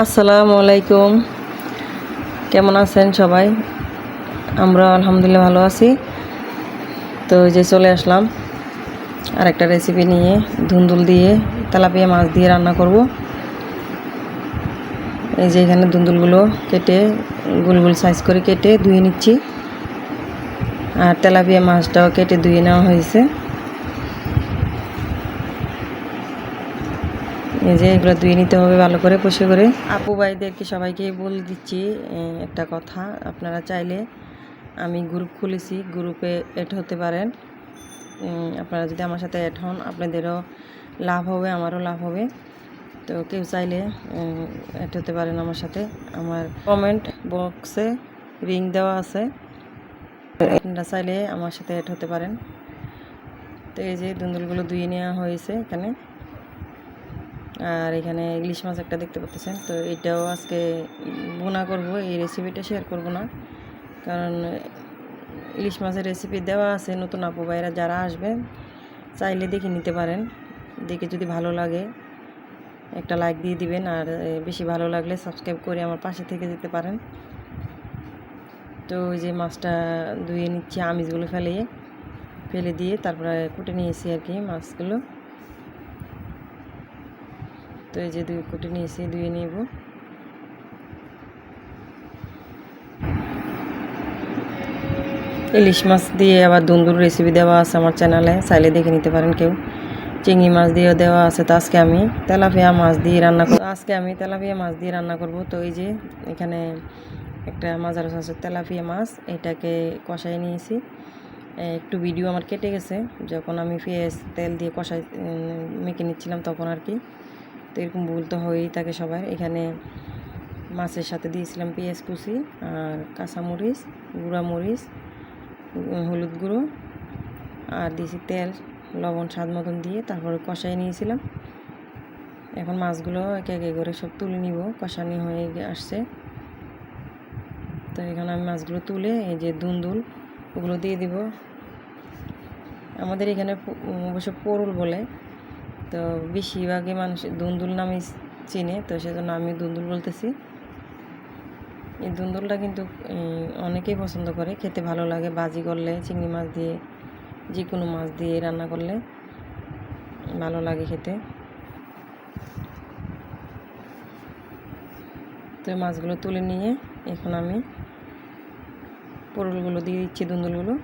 আসসালামু আলাইকুম। কেমন আছেন সবাই? আমরা আলহামদুলিল্লাহ ভালো আছি। তো যে চলে আসলাম আর একটা রেসিপি নিয়ে ধুন্দুল দিয়ে, তেলাপিয়া মাছ দিয়ে রান্না করব। এই যে এখানে ধুন্দুলগুলো কেটে গোল গোল সাইজ করে কেটে ধুয়ে নিচ্ছি। আর তেলাপিয়া মাছটাও কেটে ধুয়ে নেওয়া হয়েছে। যে এগুলো ধুয়ে নিতে হবে ভালো করে, পরিষ্কার করে। আপু ভাইদেরকে সবাইকে বলে দিচ্ছি একটা কথা, আপনারা চাইলে আমি গ্রুপ খুলেছি গ্রুপে অ্যাড হতে পারেন। আপনারা যদি আমার সাথে অ্যাড হন, আপনাদেরও লাভ হবে, আমারও লাভ হবে। তো কেউ চাইলে অ্যাড হতে পারেন আমার সাথে। আমার কমেন্ট বক্সে রিং দেওয়া আছে। আপনারা চাইলে আমার সাথে অ্যাড হতে পারেন। তো এই যে, দুন্দুলগুলো ধুয়ে নেওয়া হয়েছে এখানে। আর এখানে ইলিশ মাছ একটা দেখতে পাচ্ছেন। তো এটাও আজকে বোনা করব, এই রেসিপিটা শেয়ার করব না। কারণ ইলিশ মাছের রেসিপি দেওয়া আছে নতুন আপু ভাইরা, যারা আসবেন চাইলে দেখে নিতে পারেন। দেখে যদি ভালো লাগে, একটা লাইক দিয়ে দিবেন। আর বেশি ভালো লাগলে সাবস্ক্রাইব করে আমার পাশে থেকে যেতে পারেন। তো ওই যে মাছটা ধুয়ে নিচ্ছি, আমিষগুলো ফেলে ফেলে দিয়ে তারপরে কুটে নিয়েছি আর কি মাছগুলো। তো এই যে দুই কুটে নিয়েছি ধুয়ে নেব। ইলিশ মাছ দিয়ে আবার দুন্দুর রেসিপি দেওয়া আছে আমার চ্যানেলে চাইলে দেখে নিতে পারেন কেউ। চিংড়ি মাছ দিয়েও দেওয়া আছে তো আজকে আমি। তেলাপিয়া মাছ দিয়ে রান্না করব। আজকে আমি তেলাপিয়া মাছ দিয়ে রান্না করব। তো এই যে এখানে একটা মাজার আছে তেলাপিয়া মাছ, এটাকে কষাই নিয়েছি। একটু ভিডিও আমার কেটে গেছে। যখন আমি পেঁয়াজ, তেল দিয়ে কষাই মেখে নিচ্ছিলাম তখন আর কি। তো এরকম ভুল তো হয়েই থাকে সবার। এখানে মাছের সাথে দিয়েছিলাম পেঁয়াজ কুচি আর কাঁচামরিচ, গুঁড়ামরিচ মরিচ হলুদ গুঁড়ো আর দিয়েছি তেল, লবণ স্বাদ মতন দিয়ে তারপরে কষাই নিয়েছিলাম। এখন মাছগুলো একে একে করে সব তুলে নিব, কষানি হয়ে আসছে। তো এখানে আমি মাছগুলো তুলে এই যে দুন্দুল, ওগুলো দিয়ে দিব। আমাদের এখানে অবশ্য পোরুল বলে তো বেশিরভাগই মানুষ দুন্দুল নামে চিনে, তো সেজন্য আমি দুন্দুল বলতেছি। এই দুন্দুলটা কিন্তু অনেকেই পছন্দ করে, খেতে ভালো লাগে, বাজি করলে, চিংড়ি মাছ দিয়ে যে কোনো মাছ দিয়ে রান্না করলে ভালো লাগে খেতে। তো মাছগুলো তুলে নিয়ে এখন আমি পোরলগুলো দিয়ে দিচ্ছি, দুন্দুলগুলো।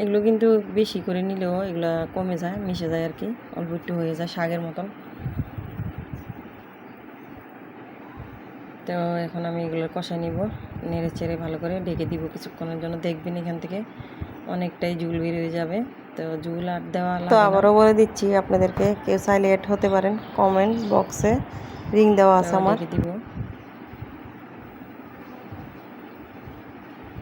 এগুলো কিন্তু বেশি করে নিলেও এগুলো কমে যায় মিশে যায় আর কি অল্প একটু হয়ে যায় শাকের মতন। তো এখন আমি এগুলো কষাই নিব নেড়ে চেড়ে ভালো করে ঢেকে দিব কিছুক্ষণের জন্য। দেখবেন এখান থেকে অনেকটাই জুল বের হয়ে যাবে। তো জুল আর দেওয়া তো আবারও বলে দিচ্ছি আপনাদেরকে কেউ চাইলে এড হতে পারেন। কমেন্ট বক্সে রিং দেওয়া আছে আমার। দিব।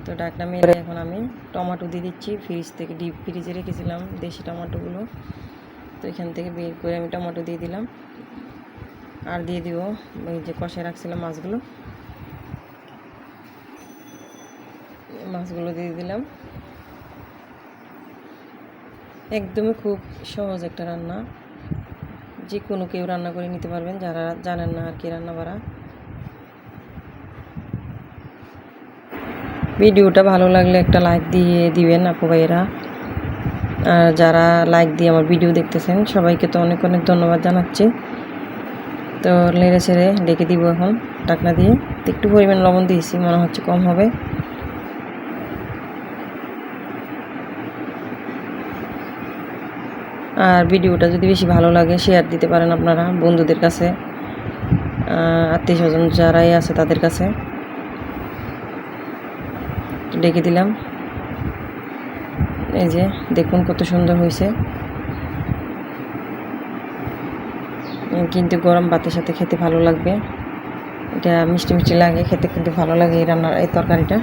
তো ডাকনা মেরে এখন আমি টমেটো দিয়ে দিচ্ছি। ফ্রিজ থেকে ডিপ ফ্রিজে রেখেছিলাম দেশি টমেটোগুলো। তো এখান থেকে বের করে আমি টমেটো দিয়ে দিলাম। আর দিয়ে দিব ওই যে কষে রাখছিলাম মাছগুলো। মাছগুলো দিয়ে দিলাম। একদমই খুব সহজ একটা রান্না। যে কোনো কেউ রান্না করে নিতে পারবেন। যারা জানেন না আর কি রান্না করা ভিডিওটা ভালো লাগলে একটা লাইক দিয়ে দিবেন আপু ভাইয়েরা। আর যারা লাইক দিয়ে আমার ভিডিও দেখতেছেন, সবাইকে তো অনেক অনেক ধন্যবাদ জানাচ্ছি। তো নেড়ে ছেড়ে ডেকে দিব এখন ডাকনা দিয়ে। একটু পরিমাণ লবণ দিয়েছি, মনে হচ্ছে কম হবে। আর ভিডিওটা যদি বেশি ভালো লাগে শেয়ার দিতে পারেন আপনারা বন্ধুদের কাছে আত্মীয় স্বজন যারাই আছে তাদের কাছে। ডেকে দিলাম। এই যে, দেখুন কত সুন্দর হয়েছে। কিন্তু গরম ভাতের সাথে খেতে ভালো লাগবে। এটা মিষ্টি মিষ্টি লাগে, খেতে কিন্তু ভালো লাগে এই রান্নার, এই তরকারিটা।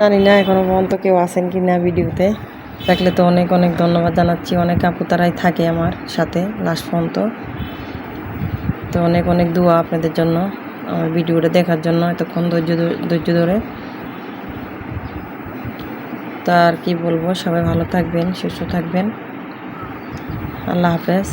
জানি না, এখনও পর্যন্ত কেউ আসেন কি না ভিডিওতে। থাকলে তো অনেক অনেক ধন্যবাদ জানাচ্ছি। অনেক আপু তারাই থাকে আমার সাথে লাস্ট পর্যন্ত। তো অনেক অনেক দোয়া আপনাদের জন্য, আমার ভিডিওটা দেখার জন্য, এতক্ষণ ধৈর্য ধৈর্য ধরে। তা আর কি বলব? সবাই ভালো থাকবেন সুস্থ থাকবেন। আল্লাহ হাফেজ।